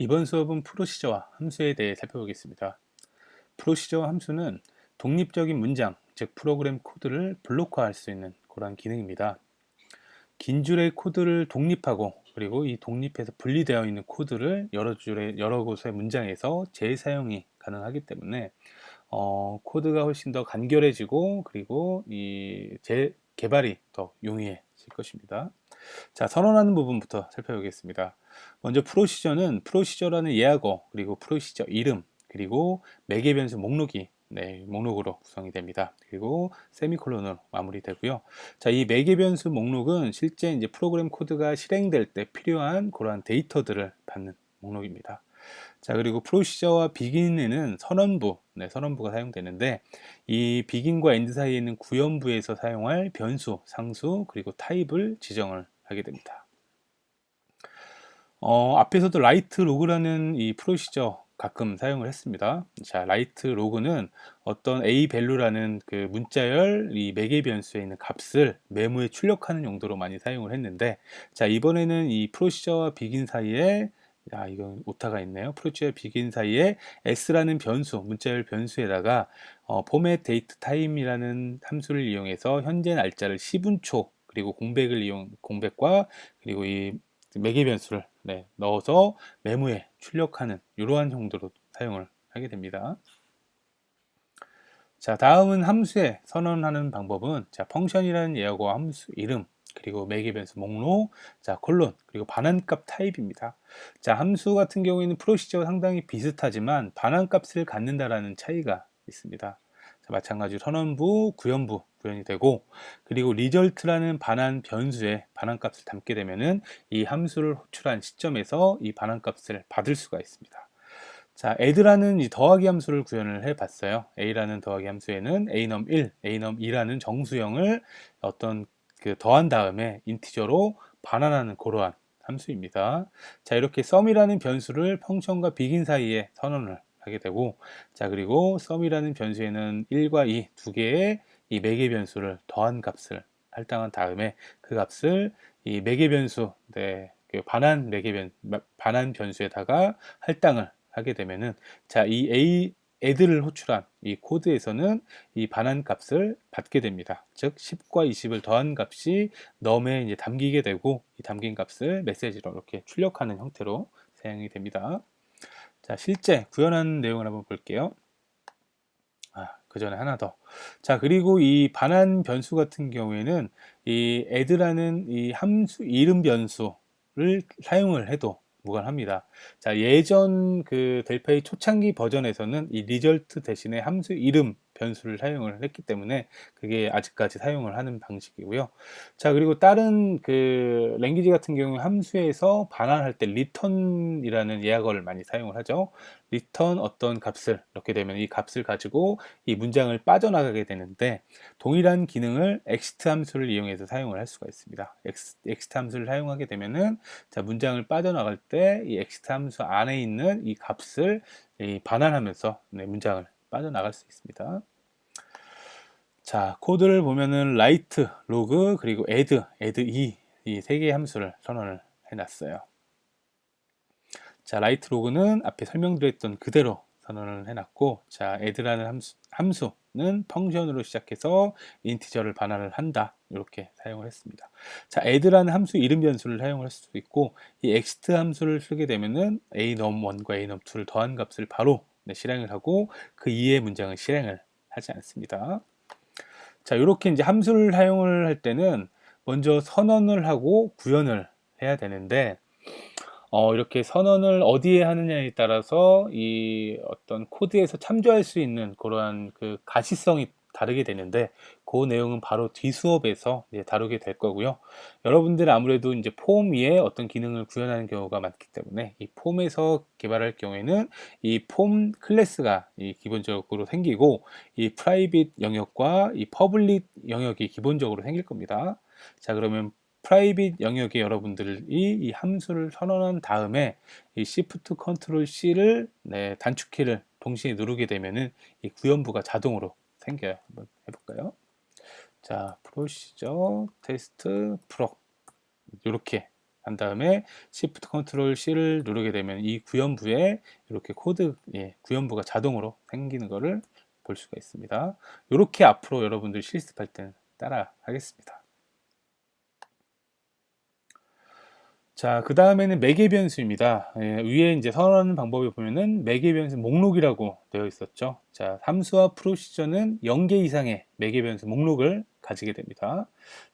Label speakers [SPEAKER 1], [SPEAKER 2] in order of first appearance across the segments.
[SPEAKER 1] 이번 수업은 프로시저와 함수에 대해 살펴보겠습니다. 프로시저와 함수는 독립적인 문장, 즉 프로그램 코드를 블록화할 수 있는 그러한 기능입니다. 긴 줄의 코드를 독립하고 그리고 이 독립해서 분리되어 있는 코드를 여러 줄의 여러 곳의 문장에서 재사용이 가능하기 때문에 어, 코드가 훨씬 더 간결해지고 그리고 이 재개발이 더 용이해질 것입니다. 자, 선언하는 부분부터 살펴보겠습니다. 먼저 프로시저는 프로시저라는 예약어, 그리고 프로시저 이름, 그리고 매개 변수 목록이 네, 목록으로 구성이 됩니다. 그리고 세미콜론으로 마무리되고요. 자, 이 매개 변수 목록은 실제 이제 프로그램 코드가 실행될 때 필요한 그러한 데이터들을 받는 목록입니다. 자, 그리고 프로시저와 비긴에는 선언부, 네, 선언부가 사용되는데 이 비긴과 엔드 사이에 있는 구현부에서 사용할 변수, 상수, 그리고 타입을 지정을 하게 됩니다. 어, 앞에서도 라이트 로그라는 이 프로시저 가끔 사용을 했습니다. 자, 라이트 로그는 어떤 a 밸류라는 그 문자열 이 매개 변수에 있는 값을 메모에 출력하는 용도로 많이 사용을 했는데 자, 이번에는 이 프로시저와 비긴 사이에 아, 이건 오타가 있네요. 프로시저 비긴 사이에 s라는 변수, 문자열 변수에다가 어, 포맷 데이트 타임이라는 함수를 이용해서 현재 날짜를 10분초 그리고 공백을 이용 공백과 그리고 이 매개 변수를 네, 넣어서 메모에 출력하는 이러한 정도로 사용을 하게 됩니다. 자, 다음은 함수에 선언하는 방법은 자, 펑션이라는 예어고 함수 이름 그리고 매개 변수 목록, 자, 콜론, 그리고 반환값 타입입니다. 자, 함수 같은 경우에는 프로시저와 상당히 비슷하지만 반환값을 갖는다라는 차이가 있습니다. 자, 마찬가지로 선언부, 구현부 구현이 되고 그리고 리절트라는 반환 변수에 반환값을 담게 되면은 이 함수를 호출한 시점에서 이 반환값을 받을 수가 있습니다. 자, add라는 이 더하기 함수를 구현을 해 봤어요. a라는 더하기 함수에는 a넘 1, a넘 2라는 정수형을 어떤 그 더한 다음에 인티저로 반환하는 그러한 함수입니다. 자, 이렇게 sum이라는 변수를 펑션과 begin 사이에 선언을 하게 되고 자 그리고 sum이라는 변수에는 1과 2 두 개의 이 매개 변수를 더한 값을 할당한 다음에 그 값을 이 매개 변수 네, 그 반환 매개 변 반환 변수에다가 할당을 하게 되면은 자 이 a 애들을 호출한 이 코드에서는 이 반환 값을 받게 됩니다. 즉 10과 20을 더한 값이 넘에 이제 담기게 되고 이 담긴 값을 메시지로 이렇게 출력하는 형태로 사용이 됩니다. 자, 실제 구현하는 내용을 한번 볼게요. 그 전에 하나 더. 자, 그리고 이 반환 변수 같은 경우에는 이 add라는 이 함수 이름 변수를 사용을 해도 무관합니다. 자, 예전 그 델파이 초창기 버전에서는 이 result 대신에 함수 이름 변수를 사용을 했기 때문에 그게 아직까지 사용을 하는 방식이고요. 자, 그리고 다른 그 랭귀지 같은 경우 함수에서 반환할 때 return이라는 예약어를 많이 사용을 하죠. return 어떤 값을 이렇게 되면 이 값을 가지고 이 문장을 빠져나가게 되는데 동일한 기능을 exit 함수를 이용해서 사용을 할 수가 있습니다. exit 함수를 사용하게 되면은 자, 문장을 빠져나갈 때 이 exit 함수 안에 있는 이 값을 이 반환하면서 네, 문장을 빠져나갈 수 있습니다. 자, 코드를 보면은 write, log, 그리고 add, add 2, 이세 개의 함수를 선언을 해놨어요. 자, write log는 앞에 설명드렸던 그대로 선언을 해놨고, 자, add라는 함수, 함수는 펑션으로 시작해서 인티저를 반환을 한다. 이렇게 사용을 했습니다. 자, add라는 함수 이름 변수를 사용을 할 수도 있고, 이 ext 함수를 쓰게 되면은 a num 1과 a num 2를 더한 값을 바로 네, 실행을 하고 그 이외의 문장은 실행을 하지 않습니다. 자, 이렇게 이제 함수를 사용을 할 때는 먼저 선언을 하고 구현을 해야 되는데 어, 이렇게 선언을 어디에 하느냐에 따라서 이 어떤 코드에서 참조할 수 있는 그러한 그 가시성이 다르게 되는데 그 내용은 바로 뒤 수업에서 다루게 될 거고요. 여러분들은 아무래도 이제 폼 위에 어떤 기능을 구현하는 경우가 많기 때문에 이 폼에서 개발할 경우에는 이 폼 클래스가 이 기본적으로 생기고 이 프라이빗 영역과 이 퍼블릭 영역이 기본적으로 생길 겁니다. 자 그러면 프라이빗 영역에 여러분들이 이 함수를 선언한 다음에 이 Shift Ctrl C를 네, 단축키를 동시에 누르게 되면은 이 구현부가 자동으로 생겨요. 한번 해볼까요? 자, 프로시저, 테스트, 프로 이렇게 한 다음에 Shift Ctrl C를 누르게 되면 이 구현부에 이렇게 코드 예, 구현부가 자동으로 생기는 것을 볼 수가 있습니다. 이렇게 앞으로 여러분들 실습할 때는 따라 하겠습니다. 자, 그 다음에는 매개 변수입니다. 예, 위에 이제 선언하는 방법에 보면은 매개 변수 목록이라고 되어 있었죠. 자, 함수와 프로시저는 0개 이상의 매개 변수 목록을 가지게 됩니다.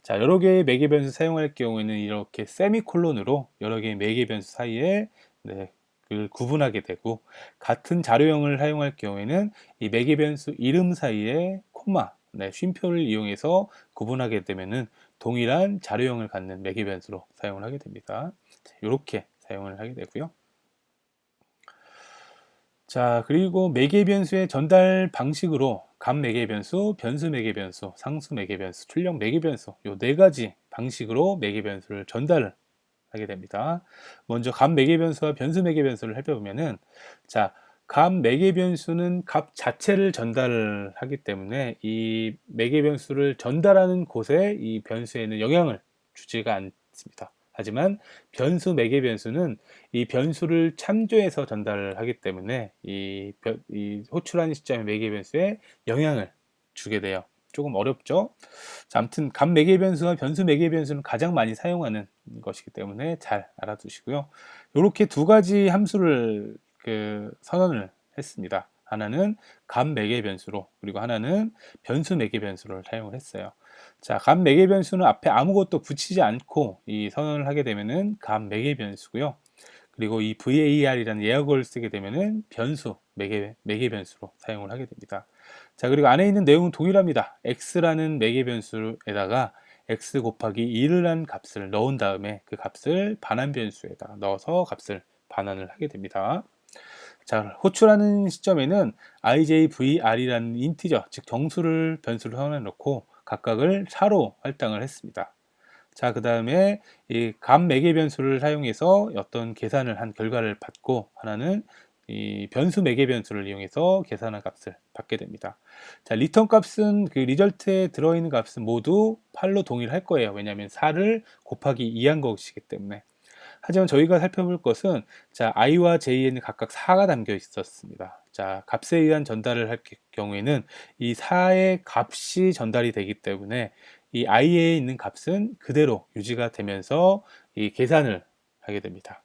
[SPEAKER 1] 자, 여러 개의 매개 변수 사용할 경우에는 이렇게 세미콜론으로 여러 개의 매개 변수 사이에 네, 그 구분하게 되고 같은 자료형을 사용할 경우에는 이 매개 변수 이름 사이에 콤마 네, 쉼표를 이용해서 구분하게 되면은 동일한 자료형을 갖는 매개 변수로 사용을 하게 됩니다. 이렇게 사용을 하게 되고요. 자, 그리고 매개 변수의 전달 방식으로 감 매개 변수, 변수 매개 변수, 상수 매개 변수, 출력 매개 변수 요 네 가지 방식으로 매개 변수를 전달을 하게 됩니다. 먼저 감 매개 변수와 변수 매개 변수를 살펴보면은 자, 감 매개 변수는 값 자체를 전달을 하기 때문에 이 매개 변수를 전달하는 곳에 이 변수에는 영향을 주지가 않습니다. 하지만 변수 매개 변수는 이 변수를 참조해서 전달을 하기 때문에 이, 변, 이 호출하는 시점의 매개 변수에 영향을 주게 돼요. 조금 어렵죠? 자, 아무튼 감 매개 변수와 변수 매개 변수는 가장 많이 사용하는 것이기 때문에 잘 알아두시고요. 이렇게 두 가지 함수를 그 선언을 했습니다. 하나는 감 매개 변수로 그리고 하나는 변수 매개 변수를 사용을 했어요. 자, 감 매개 변수는 앞에 아무것도 붙이지 않고 이 선언을 하게 되면은 감 매개 변수고요. 그리고 이 VAR이라는 예약어를 쓰게 되면은 변수 매개 매개 변수로 사용을 하게 됩니다. 자, 그리고 안에 있는 내용은 동일합니다. x라는 매개 변수에다가 x 곱하기 1을 한 값을 넣은 다음에 그 값을 반환 변수에다 넣어서 값을 반환을 하게 됩니다. 자, 호출하는 시점에는 ijvr이라는 인티저, 즉 정수를 변수를 선언해 놓고 각각을 차로 할당을 했습니다. 자, 그 다음에 이 감 매개 변수를 사용해서 어떤 계산을 한 결과를 받고 하나는 이 변수 매개 변수를 이용해서 계산한 값을 받게 됩니다. 자, 리턴 값은 그 리절트에 들어있는 값은 모두 8로 동일할 거예요. 왜냐하면 4를 곱하기 2한 것이기 때문에. 하지만 저희가 살펴볼 것은 자 i와 j에는 각각 4가 담겨 있었습니다. 자 값에 의한 전달을 할 경우에는 이 4의 값이 전달이 되기 때문에 이 i에 있는 값은 그대로 유지가 되면서 이 계산을 하게 됩니다.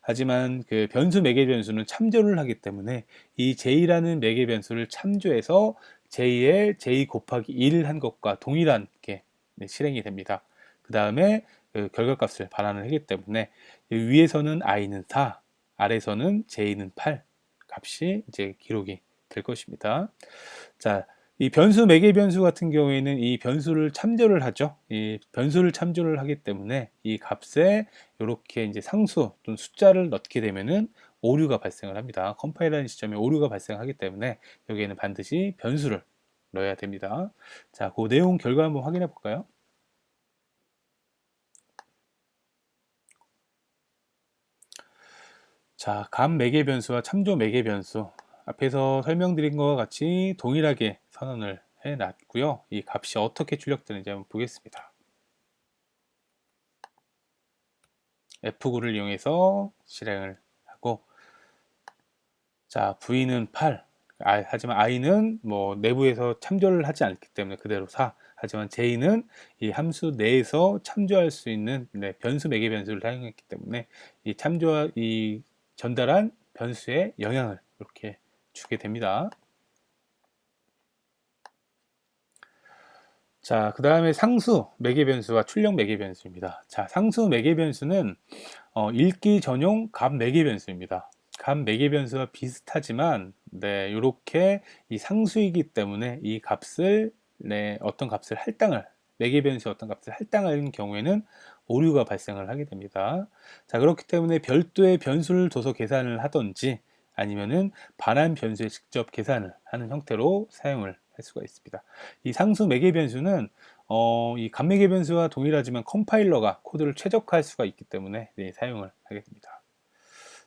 [SPEAKER 1] 하지만 그 변수 매개 변수는 참조를 하기 때문에 이 j라는 매개 변수를 참조해서 j의 j 곱하기 1을 한 것과 동일하게 실행이 됩니다. 그 다음에 그 결과값을 반환을 하기 때문에 위에서는 i는 4, 아래서는 j는 8 값이 이제 기록이 될 것입니다. 자, 이 변수 매개 변수 같은 경우에는 이 변수를 참조를 하죠. 이 변수를 참조를 하기 때문에 이 값에 이렇게 이제 상수 또는 숫자를 넣게 되면은 오류가 발생을 합니다. 컴파일하는 시점에 오류가 발생하기 때문에 여기에는 반드시 변수를 넣어야 됩니다. 자, 그 내용 결과 한번 확인해 볼까요? 자, 감 매개 변수와 참조 매개 변수 앞에서 설명드린 것과 같이 동일하게 선언을 해 놨고요. 이 값이 어떻게 출력되는지 한번 보겠습니다. F9를 이용해서 실행을 하고 자, V는 8 아, 하지만 i는 뭐 내부에서 참조를 하지 않기 때문에 그대로 4 하지만 j는 이 함수 내에서 참조할 수 있는 네, 변수 매개 변수를 사용했기 때문에 이 참조와 이 전달한 변수에 영향을 이렇게 주게 됩니다. 자, 그 다음에 상수 매개 변수와 출력 매개 변수입니다. 자, 상수 매개 변수는 어, 읽기 전용 값 매개 변수입니다. 값 매개 변수와 비슷하지만, 네, 이렇게 이 상수이기 때문에 이 값을 네, 어떤 값을 할당을 매개 변수 어떤 값을 할당하는 경우에는 오류가 발생을 하게 됩니다. 자, 그렇기 때문에 별도의 변수를 둬서 계산을 하던지 아니면은 반환 변수에 직접 계산을 하는 형태로 사용을 할 수가 있습니다. 이 상수 매개 변수는 어, 이 간매개 변수와 동일하지만 컴파일러가 코드를 최적화할 수가 있기 때문에 네, 사용을 하게 됩니다.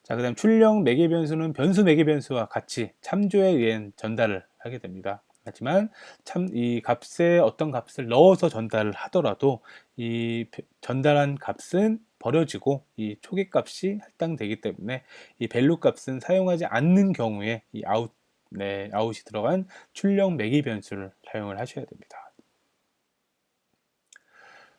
[SPEAKER 1] 자, 그 다음 출력 매개 변수는 변수 매개 변수와 같이 참조에 의한 전달을 하게 됩니다. 하지만 참 이 값에 어떤 값을 넣어서 전달을 하더라도 이 배- 전달한 값은 버려지고 이 초기 값이 할당되기 때문에 이 밸류 값은 사용하지 않는 경우에 이 아웃 네, 아웃이 들어간 출력 매기 변수를 사용을 하셔야 됩니다.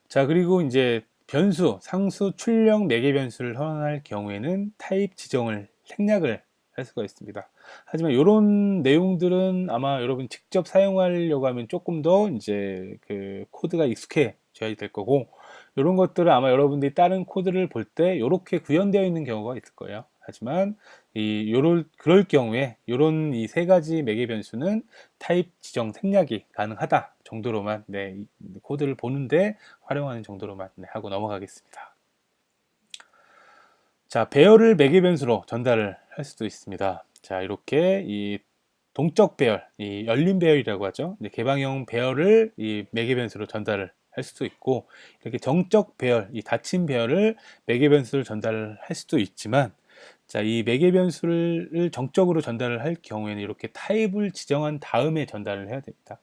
[SPEAKER 1] 자, 그리고 이제 변수, 상수, 출력 매개 변수를 선언할 경우에는 타입 지정을 생략을 할 수가 있습니다. 하지만 이런 내용들은 아마 여러분 직접 사용하려고 하면 조금 더 이제 그 코드가 익숙해져야 될 거고 이런 것들은 아마 여러분들이 다른 코드를 볼 때 이렇게 구현되어 있는 경우가 있을 거예요. 하지만 이 요럴 그럴 경우에 이런 이 세 가지 매개 변수는 타입 지정 생략이 가능하다 정도로만 네, 이 코드를 보는데 활용하는 정도로만 네, 하고 넘어가겠습니다. 자, 배열을 매개 변수로 전달을 할 수도 있습니다. 자, 이렇게 이 동적 배열, 이 열린 배열이라고 하죠. 개방형 배열을 이 매개 변수로 전달을 할 수도 있고 이렇게 정적 배열, 이 닫힌 배열을 매개 변수를 전달을 할 수도 있지만 자, 이 매개 변수를 정적으로 전달을 할 경우에는 이렇게 타입을 지정한 다음에 전달을 해야 됩니다.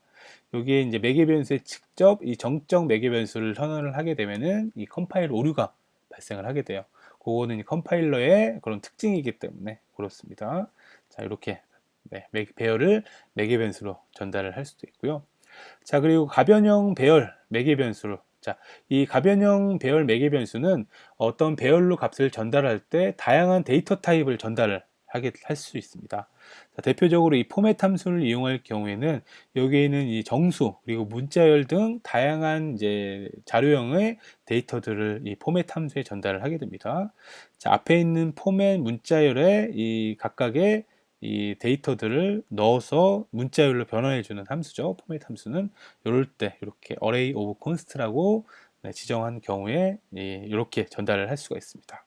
[SPEAKER 1] 여기에 이제 매개 변수에 직접 이 정적 매개 변수를 선언을 하게 되면은 이 컴파일 오류가 발생을 하게 돼요. 그거는 이 컴파일러의 그런 특징이기 때문에 그렇습니다. 자, 이렇게 네, 매- 배열을 매개 변수로 전달을 할 수도 있고요. 자, 그리고 가변형 배열 매개 변수로 자, 이 가변형 배열 매개 변수는 어떤 배열로 값을 전달할 때 다양한 데이터 타입을 전달을 하게 할 수 있습니다. 자, 대표적으로 이 포맷 함수를 이용할 경우에는 여기에는 이 정수 그리고 문자열 등 다양한 이제 자료형의 데이터들을 이 포맷 함수에 전달을 하게 됩니다. 자, 앞에 있는 포맷 문자열에 이 각각의 이 데이터들을 넣어서 문자열로 변환해 주는 함수죠. 포맷 함수는 이럴 때 이렇게 array of const라고 네, 지정한 경우에 이, 이렇게 전달을 할 수가 있습니다.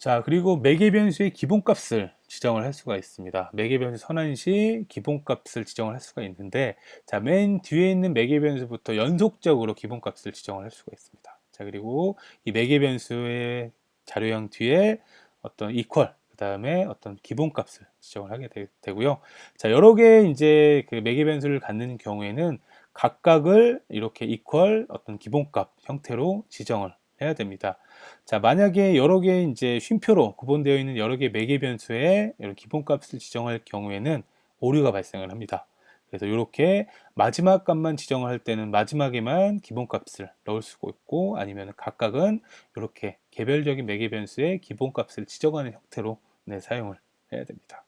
[SPEAKER 1] 자, 그리고 매개 변수의 기본값을 지정을 할 수가 있습니다. 매개 변수 선언 시 기본값을 지정을 할 수가 있는데, 자, 맨 뒤에 있는 매개 변수부터 연속적으로 기본값을 지정을 할 수가 있습니다. 자, 그리고 이 매개 변수의 자료형 뒤에 어떤 equal, 그 다음에 어떤 기본값을 지정을 하게 되, 고요 자, 여러 개의 이제 그 매개 변수를 갖는 경우에는 각각을 이렇게 equal 어떤 기본값 형태로 지정을 해야 됩니다. 자, 만약에 여러 개의 이제 쉼표로 구분되어 있는 여러 개의 매개 변수에 이런 기본값을 지정할 경우에는 오류가 발생을 합니다. 그래서 이렇게 마지막 값만 지정을 할 때는 마지막에만 기본값을 넣을 수가 있고 아니면 각각은 이렇게 개별적인 매개 변수의 기본값을 지정하는 형태로 네, 사용을 해야 됩니다.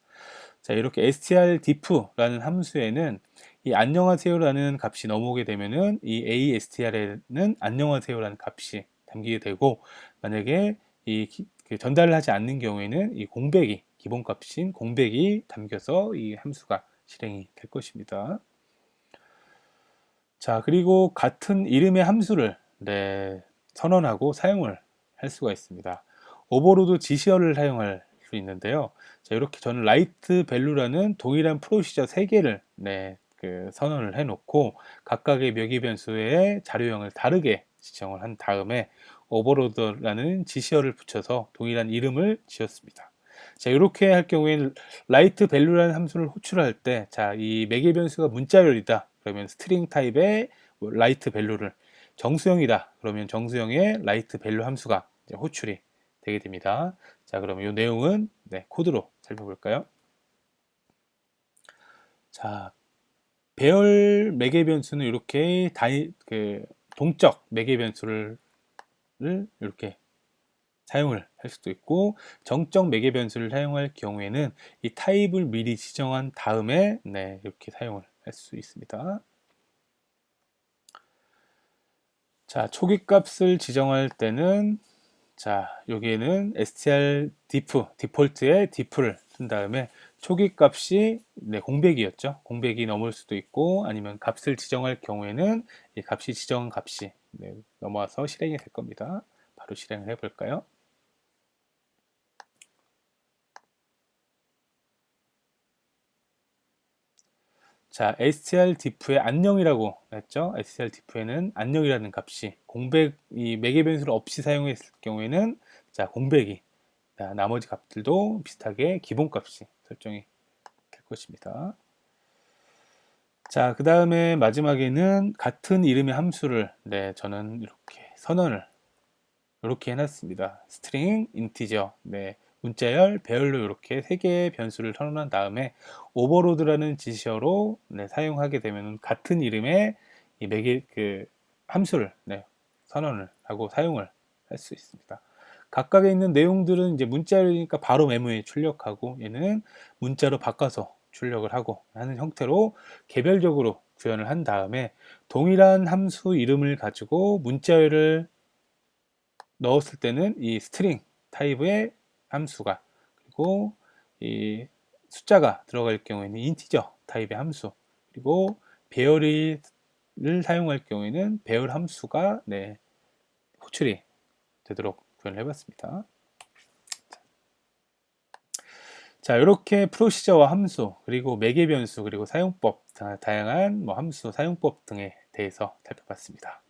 [SPEAKER 1] 자, 이렇게 strdiff라는 함수에는 이 안녕하세요라는 값이 넘어오게 되면은 이 astr에는 안녕하세요라는 값이 담기게 되고 만약에 이 기- 그 전달을 하지 않는 경우에는 이 공백이 기본값인 공백이 담겨서 이 함수가 실행이 될 것입니다. 자 그리고 같은 이름의 함수를 네, 선언하고 사용을 할 수가 있습니다. 오버로드 지시어를 사용할 수 있는데요. 자 이렇게 저는 라이트 밸류라는 동일한 프로시저 3개를 네, 그 선언을 해놓고 각각의 명의 변수의 자료형을 다르게 지정을 한 다음에 오버로드라는 지시어를 붙여서 동일한 이름을 지었습니다. 자, 이렇게 할 경우에는 라이트 밸류라는 함수를 호출할 때, 자, 이 매개 변수가 문자열이다. 그러면 스트링 타입의 라이트 밸류를 정수형이다. 그러면 정수형의 라이트 밸류 함수가 호출이 되게 됩니다. 자, 그러면 이 내용은 네, 코드로 살펴볼까요? 자, 배열 매개 변수는 이렇게 다이, 그 동적 매개 변수를 이렇게 사용을 할 수도 있고 정적 매개 변수를 사용할 경우에는 이 타입을 미리 지정한 다음에 네, 이렇게 사용을 할 수 있습니다. 자, 초기 값을 지정할 때는 자, 여기에는 str diff, 디폴트의 diff를 쓴 다음에 초기 값이 네, 공백이었죠. 공백이 넘을 수도 있고 아니면 값을 지정할 경우에는 이 값이 지정한 값이 네, 넘어와서 실행이 될 겁니다. 바로 실행을 해볼까요? 자, str diff의 안녕이라고 했죠. str diff에는 안녕이라는 값이 공백 이 매개 변수를 없이 사용했을 경우에는 자 공백이 자, 나머지 값들도 비슷하게 기본 값이 설정이 될 것입니다. 자, 그 다음에 마지막에는 같은 이름의 함수를, 네, 저는 이렇게 선언을 이렇게 해놨습니다. 스트링, 인티저, 네, 문자열, 배열로 이렇게 세 개의 변수를 선언한 다음에 오버로드라는 지시어로 네, 사용하게 되면 같은 이름의 이 매개 그 함수를 네, 선언을 하고 사용을 할 수 있습니다. 각각에 있는 내용들은 이제 문자열이니까 바로 메모에 출력하고 얘는 문자로 바꿔서 출력을 하고 하는 형태로 개별적으로 구현을 한 다음에 동일한 함수 이름을 가지고 문자열을 넣었을 때는 이 스트링 타입의 함수가 그리고 이 숫자가 들어갈 경우에는 인티저 타입의 함수 그리고 배열을 사용할 경우에는 배열 함수가 네, 호출이 되도록 구현을 해봤습니다. 자, 이렇게 프로시저와 함수, 그리고 매개 변수, 그리고 사용법, 다- 다양한 뭐 함수, 사용법 등에 대해서 살펴봤습니다.